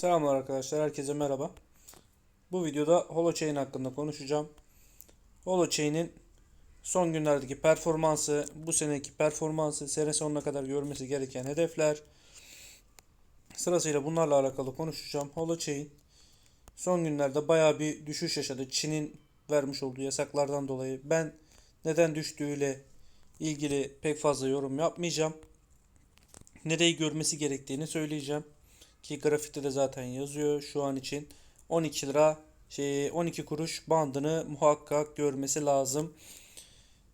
Selamlar arkadaşlar, herkese merhaba. Bu videoda Holochain hakkında konuşacağım. Holochain'in son günlerdeki performansı, bu seneki performansı, sene sonuna kadar görmesi gereken hedefler. Sırasıyla bunlarla alakalı konuşacağım. Holochain son günlerde bayağı bir düşüş yaşadı. Çin'in vermiş olduğu yasaklardan dolayı. Ben neden düştüğüyle ilgili pek fazla yorum yapmayacağım. Nereyi görmesi gerektiğini söyleyeceğim. Ki grafikte de zaten yazıyor şu an için 12 lira şey 12 kuruş bandını muhakkak görmesi lazım.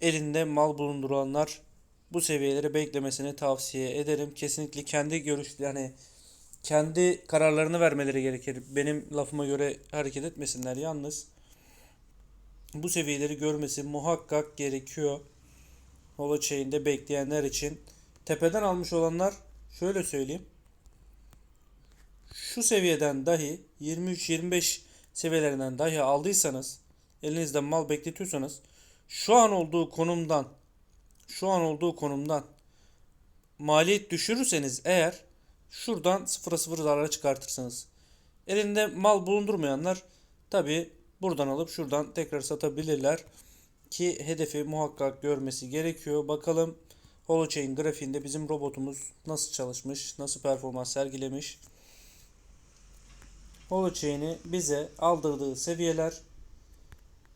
Elinde mal bulunduranlar bu seviyeleri beklemesini tavsiye ederim. Kesinlikle kendi görüş yani kendi kararlarını vermeleri gerekir. Benim lafıma göre hareket etmesinler yalnız. Bu seviyeleri görmesi muhakkak gerekiyor. Holochain'de bekleyenler için. Tepeden almış olanlar şöyle söyleyeyim şu seviyeden dahi 23-25 seviyelerinden dahi aldıysanız elinizde mal bekletiyorsanız şu an olduğu konumdan şu an olduğu konumdan maliyet düşürürseniz eğer şuradan 0'a 0 zarara çıkartırsınız. Elinde mal bulundurmayanlar tabi buradan alıp şuradan tekrar satabilirler ki hedefi muhakkak görmesi gerekiyor. Bakalım Holochain grafiğinde bizim robotumuz nasıl çalışmış, nasıl performans sergilemiş. Holochain'i bize aldırdığı seviyeler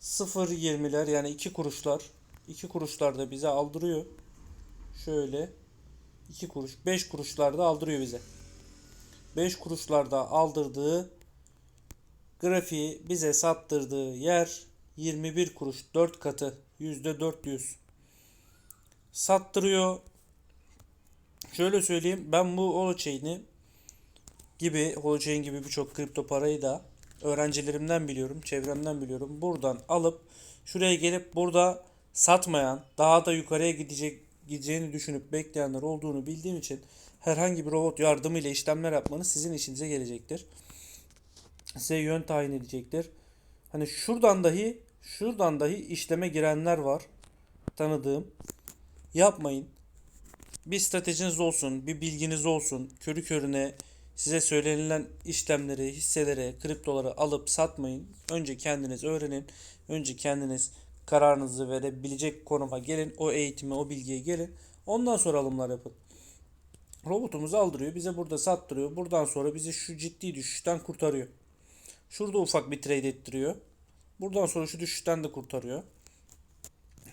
0.20'ler yani 2 kuruşlar. 2 kuruşlar da bize aldırıyor. Şöyle 2 kuruş 5 kuruşlar da aldırıyor bize. 5 kuruşlarda aldırdığı grafiği bize sattırdığı yer 21 kuruş 4 katı %400 sattırıyor. Şöyle söyleyeyim ben bu Holochain'i gibi Holochain gibi birçok kripto parayı da öğrencilerimden biliyorum, çevremden biliyorum. Buradan alıp şuraya gelip burada satmayan, daha da yukarıya gidecek gideceğini düşünüp bekleyenler olduğunu bildiğim için herhangi bir robot yardımıyla işlemler yapmanız sizin işinize gelecektir. Size yön tayin edecektir. Hani şuradan dahi şuradan dahi işleme girenler var. Tanıdığım. Yapmayın. Bir stratejiniz olsun, bir bilginiz olsun. Körü körüne Size söylenilen işlemleri, hisseleri, kriptoları alıp satmayın. Önce kendiniz öğrenin. Önce kendiniz kararınızı verebilecek konuma gelin. O eğitime, o bilgiye gelin. Ondan sonra alımlar yapın. Robotumuz aldırıyor. Bize burada sattırıyor. Buradan sonra bizi şu ciddi düşüşten kurtarıyor. Şurada ufak bir trade ettiriyor. Buradan sonra şu düşüşten de kurtarıyor.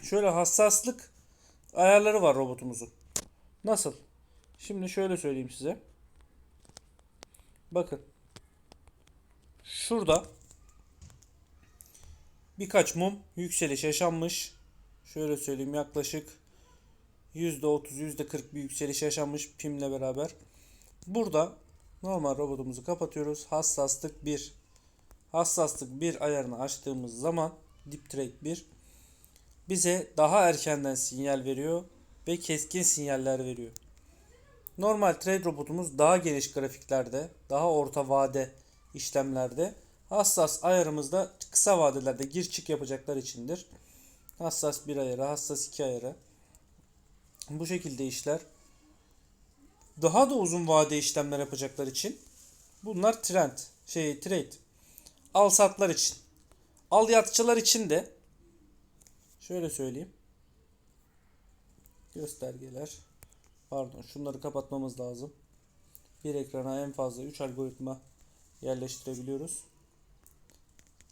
Şöyle hassaslık ayarları var robotumuzun. Nasıl? Şimdi şöyle söyleyeyim size. Bakın. Şurada birkaç mum yükseliş yaşanmış. Şöyle söyleyeyim yaklaşık %30 %40 bir yükseliş yaşanmış pimle beraber. Burada normal robotumuzu kapatıyoruz. Hassaslık 1. Hassaslık 1 ayarını açtığımız zaman Deep Trade 1 bize daha erkenden sinyal veriyor ve keskin sinyaller veriyor. Normal trade robotumuz daha geniş grafiklerde, daha orta vade işlemlerde, hassas ayarımızda kısa vadelerde gir çık yapacaklar içindir. Hassas bir ayarı, hassas iki ayarı. Bu şekilde işler. Daha da uzun vade işlemler yapacaklar için bunlar trend, şey trade. Al satlar için. Al yatçılar için de şöyle söyleyeyim. Göstergeler. Pardon şunları kapatmamız lazım. Bir ekrana en fazla 3 algoritma yerleştirebiliyoruz.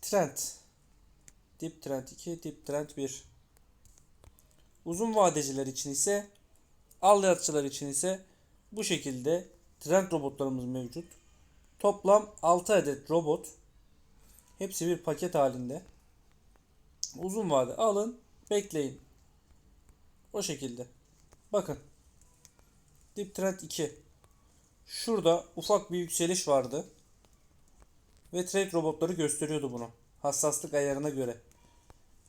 Trend. Dip trend 2, dip trend 1. Uzun vadeciler için ise al yatçılar için ise bu şekilde trend robotlarımız mevcut. Toplam 6 adet robot. Hepsi bir paket halinde. Uzun vade alın, bekleyin. O şekilde. Bakın. Dip trend 2. Şurada ufak bir yükseliş vardı. Ve trade robotları gösteriyordu bunu. Hassaslık ayarına göre.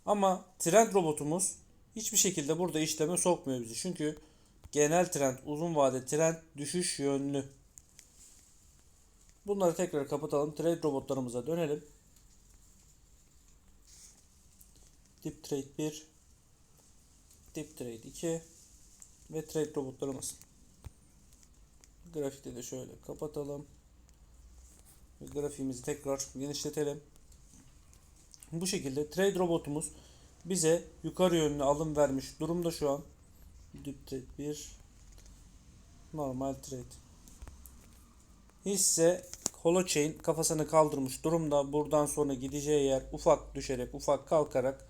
Ama trend robotumuz hiçbir şekilde burada işleme sokmuyor bizi. Çünkü genel trend, uzun vade trend düşüş yönlü. Bunları tekrar kapatalım. Trade robotlarımıza dönelim. Dip trade 1, dip trade 2 ve trade robotlarımız. Grafikte de şöyle kapatalım. Grafiğimizi tekrar genişletelim. Bu şekilde trade robotumuz bize yukarı yönlü alım vermiş durumda şu an. Dip trade 1 normal trade. Hisse Holochain kafasını kaldırmış durumda. Buradan sonra gideceği yer ufak düşerek, ufak kalkarak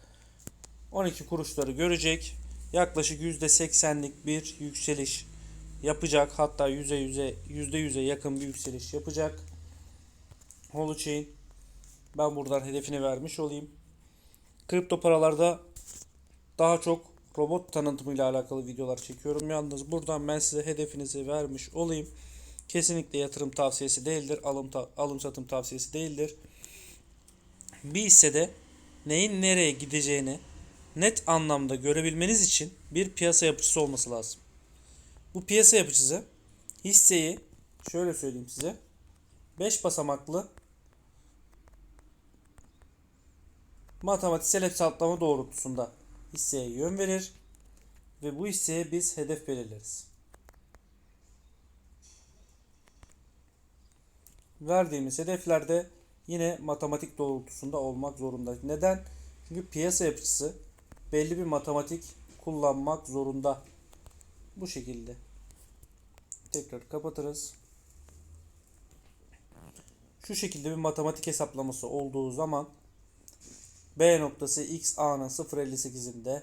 12 kuruşları görecek. Yaklaşık %80'lik bir yükseliş yapacak. Hatta yüze yüze %100'e yakın bir yükseliş yapacak. Holochain ben buradan hedefini vermiş olayım. Kripto paralarda daha çok robot tanıtımıyla alakalı videolar çekiyorum. Yalnız buradan ben size hedefinizi vermiş olayım. Kesinlikle yatırım tavsiyesi değildir. Alım, ta- alım satım tavsiyesi değildir. Bir hissede neyin nereye gideceğini net anlamda görebilmeniz için bir piyasa yapıcısı olması lazım. Bu piyasa yapıcısı hisseyi şöyle söyleyeyim size. 5 basamaklı matematiksel hesaplama doğrultusunda hisseye yön verir ve bu hisseye biz hedef belirleriz. Verdiğimiz hedeflerde yine matematik doğrultusunda olmak zorunda. Neden? Çünkü piyasa yapıcısı belli bir matematik kullanmak zorunda. Bu şekilde. Tekrar kapatırız. Şu şekilde bir matematik hesaplaması olduğu zaman B noktası X A'nın 0.58'inde,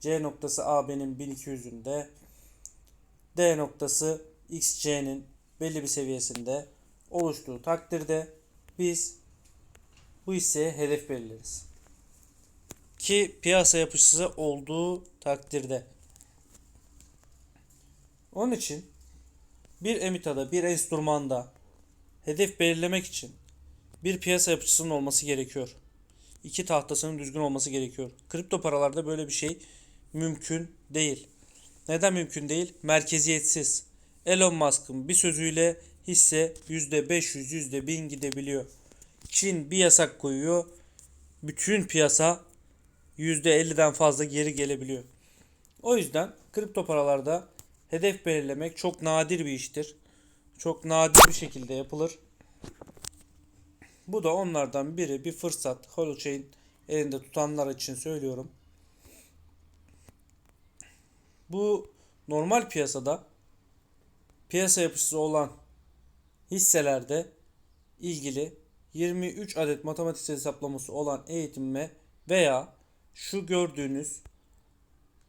C noktası AB'nin 1200'ünde, D noktası XC'nin belli bir seviyesinde oluştuğu takdirde biz bu hisseye hedef belirleriz. Ki piyasa yapıcısı olduğu takdirde. Onun için bir emitada, bir enstrümanda hedef belirlemek için bir piyasa yapıcısının olması gerekiyor. İki tahtasının düzgün olması gerekiyor. Kripto paralarda böyle bir şey mümkün değil. Neden mümkün değil? Merkeziyetsiz. Elon Musk'ın bir sözüyle hisse %500, %1000 gidebiliyor. Çin bir yasak koyuyor. Bütün piyasa %50'den fazla geri gelebiliyor. O yüzden kripto paralarda hedef belirlemek çok nadir bir iştir. Çok nadir bir şekilde yapılır. Bu da onlardan biri bir fırsat. Holochain elinde tutanlar için söylüyorum. Bu normal piyasada piyasa yapıcısı olan hisselerde ilgili 23 adet matematiksel hesaplaması olan eğitimime veya şu gördüğünüz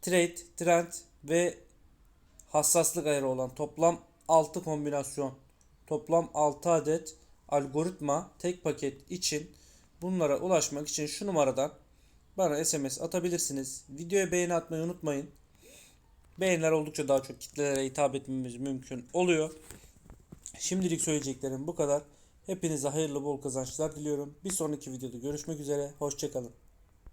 trade, trend ve hassaslık ayarı olan toplam 6 kombinasyon, toplam 6 adet algoritma tek paket için bunlara ulaşmak için şu numaradan bana SMS atabilirsiniz. Videoya beğeni atmayı unutmayın. Beğeniler oldukça daha çok kitlelere hitap etmemiz mümkün oluyor. Şimdilik söyleyeceklerim bu kadar. Hepinize hayırlı bol kazançlar diliyorum. Bir sonraki videoda görüşmek üzere. Hoşçakalın.